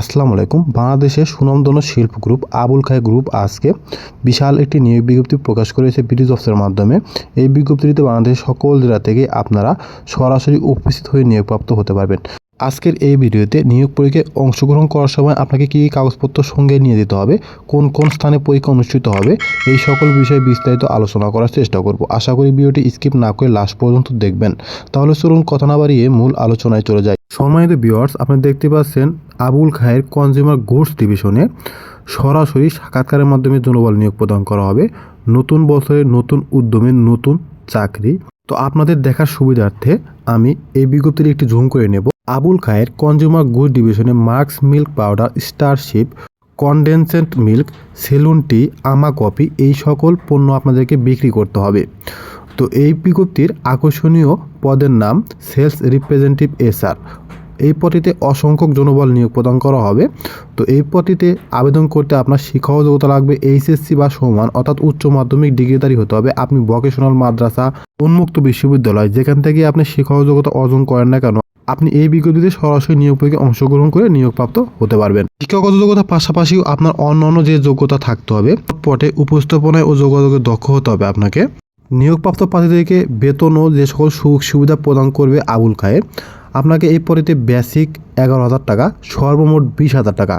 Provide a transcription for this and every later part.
আসসালামু আলাইকুম। বাংলাদেশের সুনামধন্য শিল্প গ্রুপ আবুল খায় গ্রুপ আজকে বিশাল একটি নিয়োগ বিজ্ঞপ্তি প্রকাশ করেছে ব্রিটিশ অফিসের মাধ্যমে। এই বিজ্ঞপ্তিটিতে বাংলাদেশের সকল জেলা থেকে আপনারা সরাসরি উপস্থিত হয়ে নিয়োগপ্রাপ্ত হতে পারবেন। আজকের এই ভিডিওতে নিয়োগ পরীক্ষায় অংশগ্রহণ করার সময় আপনাকে কী কী কাগজপত্র সঙ্গে নিয়ে যেতে হবে, কোন কোন স্থানে পরীক্ষা অনুষ্ঠিত হবে, এই সকল বিষয়ে বিস্তারিত আলোচনা করার চেষ্টা করব। আশা করি ভিডিওটি স্কিপ না করে লাস্ট পর্যন্ত দেখবেন। তাহলে চলুন কথা না বাড়িয়ে মূল আলোচনায় চলে যায় সম্মানিত ভিউয়ার্স আপনি দেখতে পাচ্ছেন আবুল খায়ের কনজিউমার গুডস ডিভিশনে সরাসরি সাক্ষাৎকারের মাধ্যমে জনবল নিয়োগ প্রদান করা হবে। নতুন বছরে নতুন উদ্যমে নতুন চাকরি। তো আপনাদের দেখার সুবিধার্থে আমি এই বিজ্ঞপ্তির একটি জুম করে নেব। আবুল খায়ের কনজিউমার গুড ডিভিশনে marks milk powder starship condensed milk Ceylon tea আমা কফি এই সকল পণ্য আপনাদেরকে বিক্রি করতে হবে। তো এই বিজ্ঞপ্তির আকর্ষণীয় পদের নাম সেলস রিপ্রেজেন্টেটিভ এসআর। এই পদটিতে অসংখ্য জনবল নিয়োগ প্রদান করা হবে। তো এই পদটিতে আবেদন করতে আপনার শিক্ষাগত যোগ্যতা লাগবে এইচএসসি বা সমান, অর্থাৎ উচ্চ মাধ্যমিক ডিগ্রিধারী হতে হবে। আপনি ভোকেশনাল মাদ্রাসা, উন্মুক্ত বিশ্ববিদ্যালয়, যেখান থেকে আপনি শিক্ষাগত যোগ্যতা অর্জন করেন না কেন, আপনি এই বিজ্ঞপ্তিতে সরাসরি নিয়োগ পরীক্ষায় অংশগ্রহণ করে নিয়োগপ্রাপ্ত হতে পারবেন। শিক্ষাগত যোগ্যতার পাশাপাশিও আপনার অন্যান্য যে যোগ্যতা থাকতে হবে পটে উপস্থাপনায় ও যোগাযোগে দক্ষ হতে হবে আপনাকে। নিয়োগপ্রাপ্ত প্রার্থীদেরকে বেতন ও যে সকল সুযোগ সুবিধা প্রদান করবে আবুল খায়ের, আপনাকে এই পরিতে বেসিক এগারো হাজার টাকা, সর্বমোট বিশ হাজার টাকা।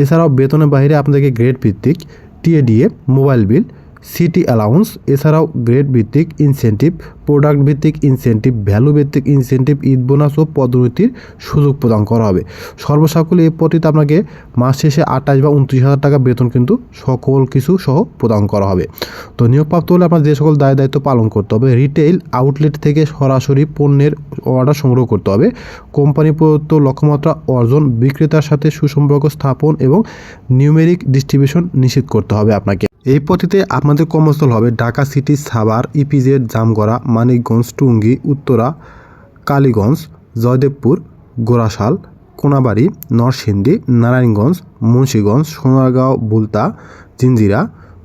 এছাড়াও বেতনের বাইরে আপনাদেরকে গ্রেড ভিত্তিক TADA, mobile bill, city allowance, এছাড়াও গ্রেড ভিত্তিক ইনসেন্টিভ প্রোডাক্ট ভিত্তিক ইনসেন্টিভ ভ্যালু ভিত্তিক ইনসেন্টিভ ঈদ বোনাস ও পদোন্নতির সুযোগ প্রদান করা হবে। সর্বসাকুল্যে এই পদটিতে আপনাকে মাস শেষে আঠাশ বা উনত্রিশ হাজার টাকা বেতন কিন্তু সকল কিছু সহ প্রদান করা হবে। তো নিয়োগপ্রাপ্ত হলে আপনার যে সকল দায় দায়িত্ব পালন করতে হবে রিটেইল আউটলেট থেকে সরাসরি পণ্যের অর্ডার সংগ্রহ করতে হবে কোম্পানি প্রদত্ত লক্ষ্যমাত্রা অর্জন, বিক্রেতার সাথে সুসম্পর্ক স্থাপন এবং নিউমেরিক ডিস্ট্রিবিউশন নিশ্চিত করতে হবে আপনাকে। এই পথিতে আপনাদের কর্মস্থল হবে ঢাকা সিটি সাভার ইপিজেড জামগড়া মানিকগঞ্জ টুঙ্গি উত্তরা, কালীগঞ্জ, জয়দেবপুর গোরাশাল কোনাবাড়ি, নরসিংদী, নারায়ণগঞ্জ, মুন্সীগঞ্জ, সোনারগাঁও, বুলতা জিঞ্জিরা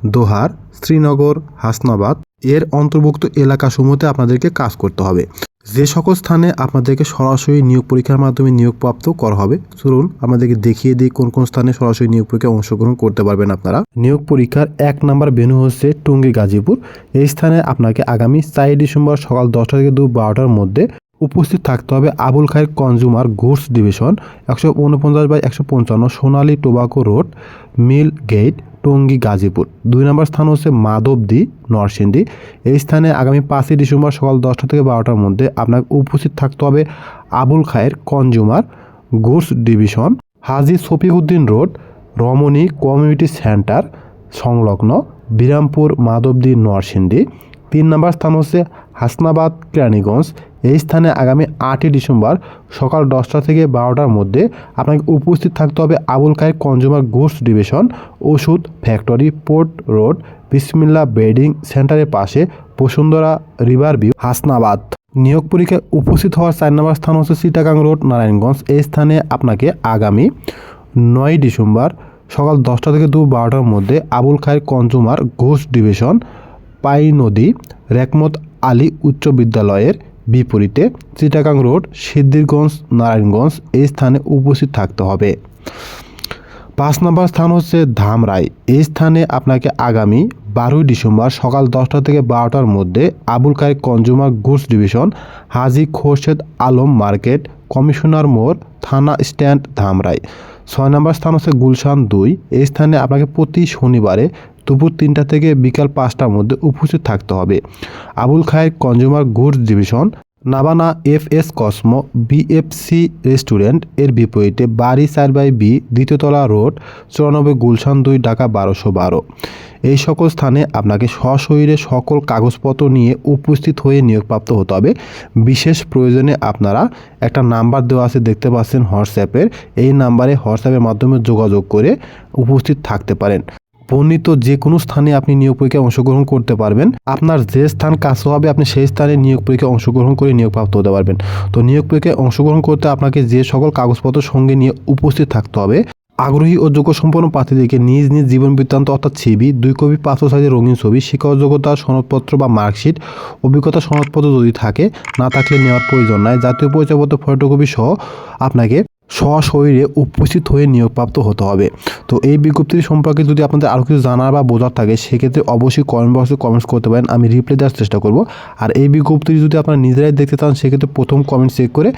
দোহার, শ্রীনগর, হাসনাবাদ। এর অন্তর্ভুক্ত এলাকাসমূহতে আপনাদেরকে কাজ করতে হবে। যে সকল স্থানে আপনাদেরকে সরাসরি নিয়োগ পরীক্ষার মাধ্যমে নিয়োগপ্রাপ্ত করা হবে, চলুন আমাদেরকে দেখিয়ে দিই কোন কোন স্থানে সরাসরি নিয়োগ পরীক্ষায় অংশগ্রহণ করতে পারবেন আপনারা। নিয়োগ পরীক্ষার এক নম্বর ভেন্যু হচ্ছে টুঙ্গি গাজীপুর। এই স্থানে আপনাকে আগামী চার ডিসেম্বর সকাল দশটা থেকে দু বারোটার মধ্যে উপস্থিত থাকতে হবে Abul Khair consumer goods division, একশো উনপঞ্চাশ বাই একশো পঞ্চান্ন Sonali tobacco road, mill gate Tongi, Gazipur. দুই নম্বর স্থান হচ্ছে মাধবদী, নরসিংদী। এই স্থানে আগামী পাঁচই ডিসেম্বর সকাল দশটা থেকে বারোটার মধ্যে আপনাকে উপস্থিত থাকতে হবে Abul Khair consumer goods division, Haji Shafiuddin road, Ramani community centre সংলগ্ন, বিরামপুর, মাধবদী, নরসিংদী। তিন নম্বর স্থান হচ্ছে হাসনাবাদ, কেরানীগঞ্জ। এই স্থানে আগামী আটই ডিসেম্বর সকাল দশটা থেকে বারোটার মধ্যে আপনাকে উপস্থিত থাকতে হবে Abul Khair consumer goods division, ওষুধ factory, port road, Bismillah bedding সেন্টারের পাশে বসুন্ধরা রিভার ভিউ, হাসনাবাদ। নিয়োগ পরীক্ষায় উপস্থিত হওয়ার চার নম্বর স্থান হচ্ছে চিটাগাং রোড, নারায়ণগঞ্জ। এই স্থানে আপনাকে আগামী নয় ডিসেম্বর সকাল দশটা থেকে দু বারোটার মধ্যে Abul Khair consumer goods division পাই নদী রেকমত আলী উচ্চ বিদ্যালয়ের বিপরীতে চিটাগাং রোড, সিদ্ধিরগঞ্জ, নারায়ণগঞ্জ এই স্থানে উপস্থিত থাকতে হবে। পাঁচ নম্বর স্থান হচ্ছে ধামরাই। এই স্থানে আপনাকে আগামী বারোই ডিসেম্বর সকাল দশটা থেকে বারোটার মধ্যে Abul Khair consumer goods division, Haji Khorshed Alam market, commissioner মোড়, থানা স্ট্যান্ড ধামরাই। ছয় নম্বর স্থান হচ্ছে গুলশান দুই। এই স্থানে আপনাকে প্রতি শনিবারে দুপুর তিনটা থেকে বিকাল পাঁচটার মধ্যে উপস্থিত থাকতে হবে। Abul Khair consumer goods division, Nabana F S cosmo, BFC রেস্টুরেন্টের বিপরীতে বাড়ি চার বাই বি, দ্বিতীয়তলা রোড, চুরানব্বই গুলশান দুই, ঢাকা বারোশো বারো। এই সকল স্থানে আপনাকে সশরীরে সকল কাগজপত্র নিয়ে উপস্থিত হয়ে নিয়োগপ্রাপ্ত হতে হবে। বিশেষ প্রয়োজনে আপনারা একটা নাম্বার দেওয়া আছে, দেখতে পাচ্ছেন হোয়াটসঅ্যাপের। এই নাম্বারে হোয়াটসঅ্যাপের মাধ্যমে যোগাযোগ করে উপস্থিত থাকতে পারেন। বর্ণিত যে কোনো স্থানে আপনি নিয়োগ পরীক্ষায় অংশগ্রহণ করতে পারবেন। আপনার যে স্থান কাছে হবে, আপনি সেই স্থানে নিয়োগ পরীক্ষায় অংশগ্রহণ করে নিয়োগপ্রাপ্ত হতে পারবেন। তো নিয়োগ পরীক্ষায় অংশগ্রহণ করতে আপনাকে যে সকল কাগজপত্র সঙ্গে নিয়ে উপস্থিত থাকতে হবে, আগ্রহী ও যোগ্য সম্পন্ন প্রার্থীদেরকে নিজ নিজ জীবন বৃত্তান্ত অর্থাৎ ছবি দুই কপি পাঁচশো সাইজের রঙিন ছবি শিক্ষাগত যোগ্যতা সনদপত্র বা মার্কশিট, অভিজ্ঞতা সনদপত্র যদি থাকে, না থাকলে নেওয়ার প্রয়োজন নাই। জাতীয় পরিচয়পত্র ফটোকপি সহ আপনাকে সশরীরে উপস্থিত হয়ে নিয়োগপ্রাপ্ত হতে হবে। তো এই বিজ্ঞপ্তি সম্পর্কে যদি আপনাদের আরও কিছু জানার বা বোঝার থাকে, সেক্ষেত্রে অবশ্যই কমেন্ট বক্সে কমেন্টস করতে পারেন, আমি রিপ্লাই দেওয়ার চেষ্টা করব। আর এই বিজ্ঞপ্তি যদি আপনারা নিজেরাই দেখতে চান, সেক্ষেত্রে প্রথম কমেন্ট চেক করে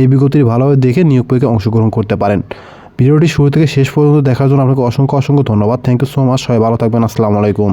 এই বিজ্ঞপ্তিটি ভালোভাবে দেখে নিয়োগ পরীক্ষায় অংশগ্রহণ করতে পারেন। ভিডিওটি শুরু থেকে শেষ পর্যন্ত দেখার জন্য আপনাকে অসংখ্য অসংখ্য ধন্যবাদ। থ্যাংক ইউ সো মাচ সবাই ভালো থাকবেন। আসসালামু আলাইকুম।